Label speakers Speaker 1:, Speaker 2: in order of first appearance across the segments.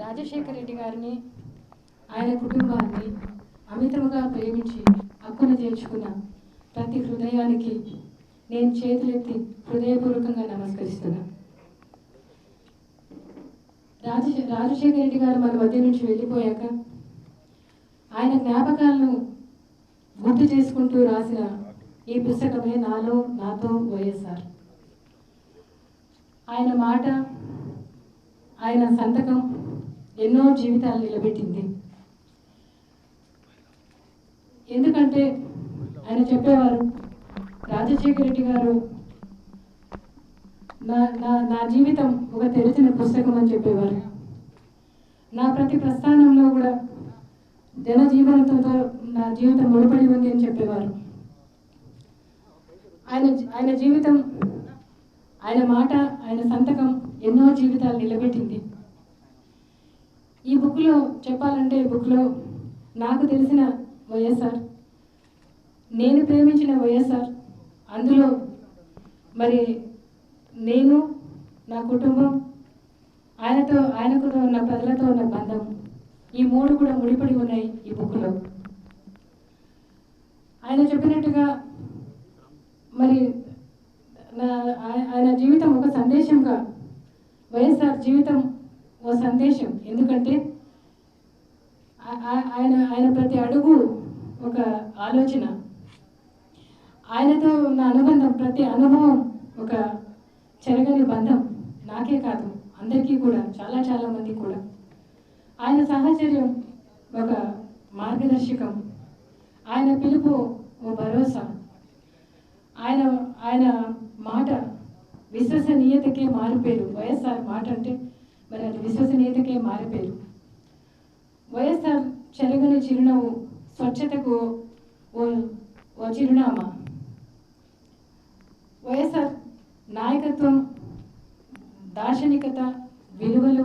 Speaker 1: రాజశేఖర రెడ్డి గారిని ఆయన కుటుంబాన్ని అమితముగా ప్రేమించి హక్కున చేర్చుకున్న ప్రతి హృదయానికి నేను చేతులెత్తి హృదయపూర్వకంగా నమస్కరిస్తున్నా. రాజ రాజశేఖర రెడ్డి గారు మన మధ్య నుంచి వెళ్ళిపోయాక ఆయన జ్ఞాపకాలను గుర్తు చేసుకుంటూ రాసిన ఈ పుస్తకమే నాలో నాతో వైఎస్ఆర్ ఆయన మాట ఆయన సంతకం ఎన్నో జీవితాలు నిలబెట్టింది. ఎందుకంటే ఆయన చెప్పేవారు రాజశేఖర రెడ్డి గారు నా నా నా జీవితం ఒక తెరిచిన పుస్తకం అని చెప్పేవారు. నా ప్రతి ప్రస్థానంలో కూడా జన జీవనంతో నా జీవితం ముడిపడి ఉంది అని చెప్పేవారు. ఆయన ఆయన జీవితం ఆయన మాట ఆయన సంతకం ఎన్నో జీవితాలు నిలబెట్టింది. ఈ బుక్లో చెప్పాలంటే ఈ బుక్లో నాకు తెలిసిన వైఎస్ఆర్ నేను ప్రేమించిన వైఎస్ఆర్ అందులో మరి నేను నా కుటుంబం ఆయనతో ఆయనకు ఉన్న ప్రజలతో ఉన్న బంధం ఈ మూడు కూడా ముడిపడి ఉన్నాయి ఈ బుక్లో. ఆయన చెప్పినట్టుగా మరి నా ఆయన జీవితం ఒక సందేశంగా వైఎస్ఆర్ జీవితం ఓ సందేశం. ఎందుకంటే ఆయన ఆయన ప్రతి అడుగు ఒక ఆలోచన. ఆయనతో ఉన్న అనుబంధం ప్రతి అనుభవం ఒక చెరగని బంధం. నాకే కాదు అందరికీ కూడా చాలా చాలా మంది కూడా. ఆయన సాహచర్యం ఒక మార్గదర్శకం. ఆయన పిలుపు ఓ భరోసా. ఆయన ఆయన మాట విశ్వసనీయతకే మారిపోయారు వైఎస్ఆర్ మాట అంటే మరి అది విశ్వసనీయతకే మారిపోయారు వైఎస్ఆర్ చెరగని చిరునవ్వు స్వచ్ఛతకు ఓ ఓ చిరునామా. వైఎస్ఆర్ నాయకత్వం దార్శనికత విలువలు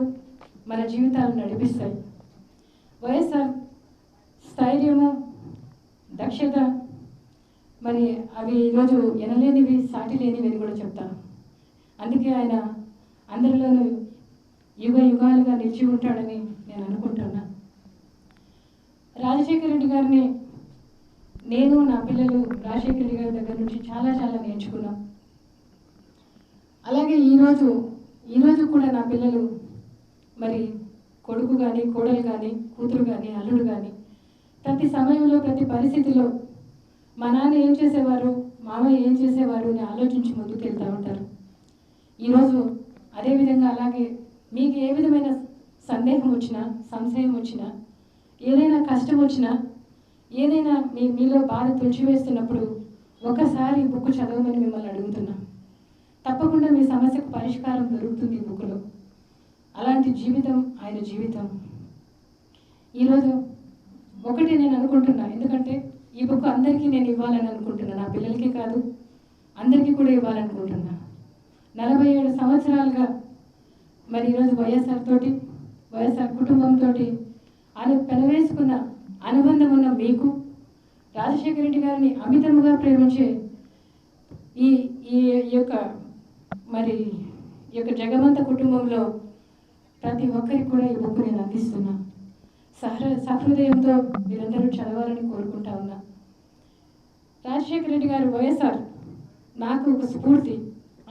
Speaker 1: మన జీవితాలు నడిపిస్తాయి. వైఎస్ఆర్ స్థైర్యము దక్షత మరి అవి ఈరోజు ఎనలేనివి సాటి లేనివి అని కూడా చెప్తాను అందుకే ఆయన అందరిలోనూ యుగ యుగాలుగా నిలిచి ఉంటాడని నేను అనుకుంటున్నా. రాజశేఖర రెడ్డి గారిని నేను నా పిల్లలు రాజశేఖర రెడ్డి గారి దగ్గర నుంచి చాలా చాలా నేర్చుకున్నాం. అలాగే ఈరోజు ఈరోజు కూడా నా పిల్లలు మరి కొడుకు కానీ కోడలు కానీ కూతురు కానీ అల్లుడు కానీ ప్రతి సమయంలో ప్రతి పరిస్థితిలో మా నాన్న ఏం చేసేవారు మామయ్య ఏం చేసేవారు అని ఆలోచించి ముందుకు వెళ్తూ ఉంటారు. ఈరోజు అదేవిధంగా అలాగే మీకు ఏ విధమైన సందేహం వచ్చినా సంశయం వచ్చినా ఏదైనా కష్టం వచ్చినా ఏదైనా మీ మీలో బాధ తుడిచివేస్తున్నప్పుడు ఒకసారి ఈ బుక్ చదవమని మిమ్మల్ని అడుగుతున్నా. తప్పకుండా మీ సమస్యకు పరిష్కారం దొరుకుతుంది ఈ బుక్లో. అలాంటి జీవితం ఆయన జీవితం. ఈరోజు ఒకటి నేను అనుకుంటున్నా. ఎందుకంటే ఈ బుక్ అందరికీ నేను ఇవ్వాలని అనుకుంటున్నా. నా పిల్లలకే కాదు అందరికీ కూడా ఇవ్వాలనుకుంటున్నా. నలభై ఏడు సంవత్సరాలుగా మరి ఈరోజు వైఎస్ఆర్ తోటి వైఎస్ఆర్ కుటుంబంతో అను పెనవేసుకున్న అనుబంధం ఉన్న మీకు రాజశేఖర రెడ్డి గారిని అమితముగా ప్రేమించే ఈ ఈ యొక్క మరి ఈ యొక్క జగమంత కుటుంబంలో ప్రతి ఒక్కరికి కూడా ఈ బుక్ నేను అందిస్తున్నా. సహృ సహృదయంతో మీరందరూ చదవాలని కోరుకుంటా ఉన్నా. రాజశేఖర రెడ్డి గారు వైఎస్ఆర్ నాకు ఒక స్ఫూర్తి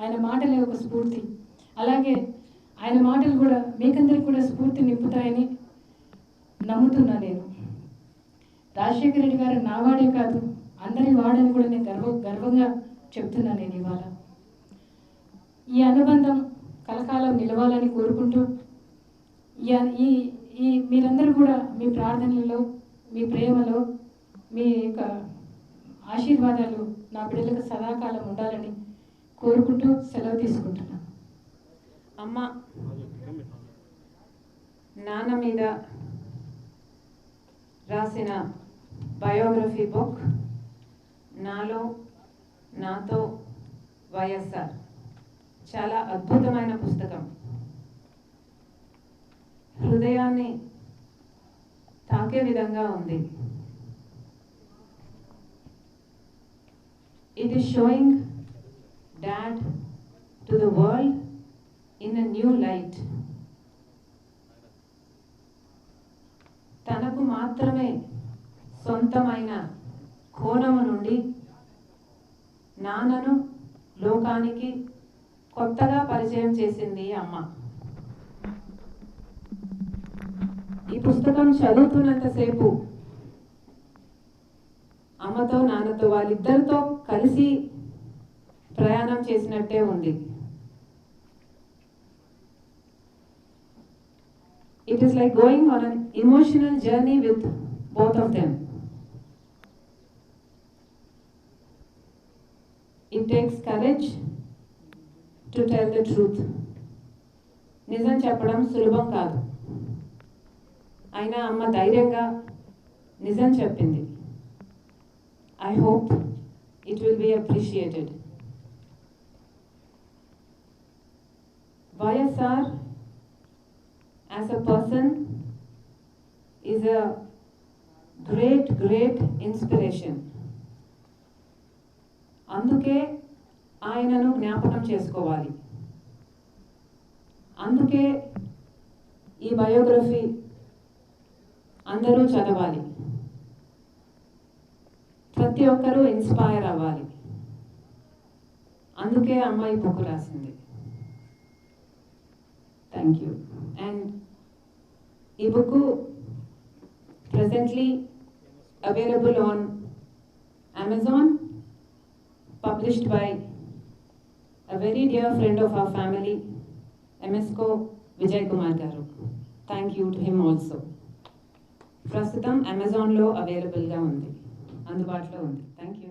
Speaker 1: ఆయన మాటలే ఒక స్ఫూర్తి. అలాగే ఆయన మాటలు కూడా మీకందరికి కూడా స్ఫూర్తి నింపుతాయని నమ్ముతున్నా నేను. రాజశేఖర రెడ్డి గారు నా వాడే కాదు అందరి వాడని కూడా నేను గర్వ గర్వంగా చెప్తున్నా నేను ఇవాళ. ఈ అనుబంధం కలకాలం నిలవాలని కోరుకుంటూ ఈ ఈ ఈ మీరందరూ కూడా మీ ప్రార్థనలలో మీ ప్రేమలో మీ యొక్క ఆశీర్వాదాలు నా బిడ్డలకు సదాకాలం ఉండాలని కోరుకుంటూ సెలవు తీసుకుంటున్నాను
Speaker 2: అమ్మ. నాన్న మీద రాసిన బయోగ్రఫీ బుక్ నాలో నాతో వైఎస్ఆర్. చాలా అద్భుతమైన పుస్తకం. హృదయాన్ని తాకే విధంగా ఉంది. It is showing Dad to the world. In తనకు మాత్రమే సొంతమైన కోణము నుండి నాన్నను లోకానికి కొత్తగా పరిచయం చేసింది అమ్మ. ఈ పుస్తకం చదువుతున్నంతసేపు అమ్మతో నాన్నతో వాళ్ళిద్దరితో కలిసి ప్రయాణం చేసినట్టే ఉంది. It is like going on an emotional journey with both of them. It takes courage to tell the truth. నిజం చెప్పడం సులభం కాదు అయినా అమ్మ ధైర్యంగా నిజం చెప్పింది I hope it will be appreciated YSR as a person is a great, great inspiration. అందుకే ఆయనను జ్ఞాపకం చేసుకోవాలి. అందుకే ఈ బయోగ్రఫీ అందరూ చదవాలి. ప్రతి ఒక్కరూ ఇన్స్పైర్ అవ్వాలి. అందుకే అమ్మాయి బుక్ రాసింది. థ్యాంక్ యూ అండ్ ఈ book presently available on Amazon published by a very dear friend of our family ఎంఎస్కో Vijay Kumar garu. Thank you to him also ప్రస్తుతం అమెజాన్లో అవైలబుల్గా ఉంది. అందుబాటులో ఉంది. Thank you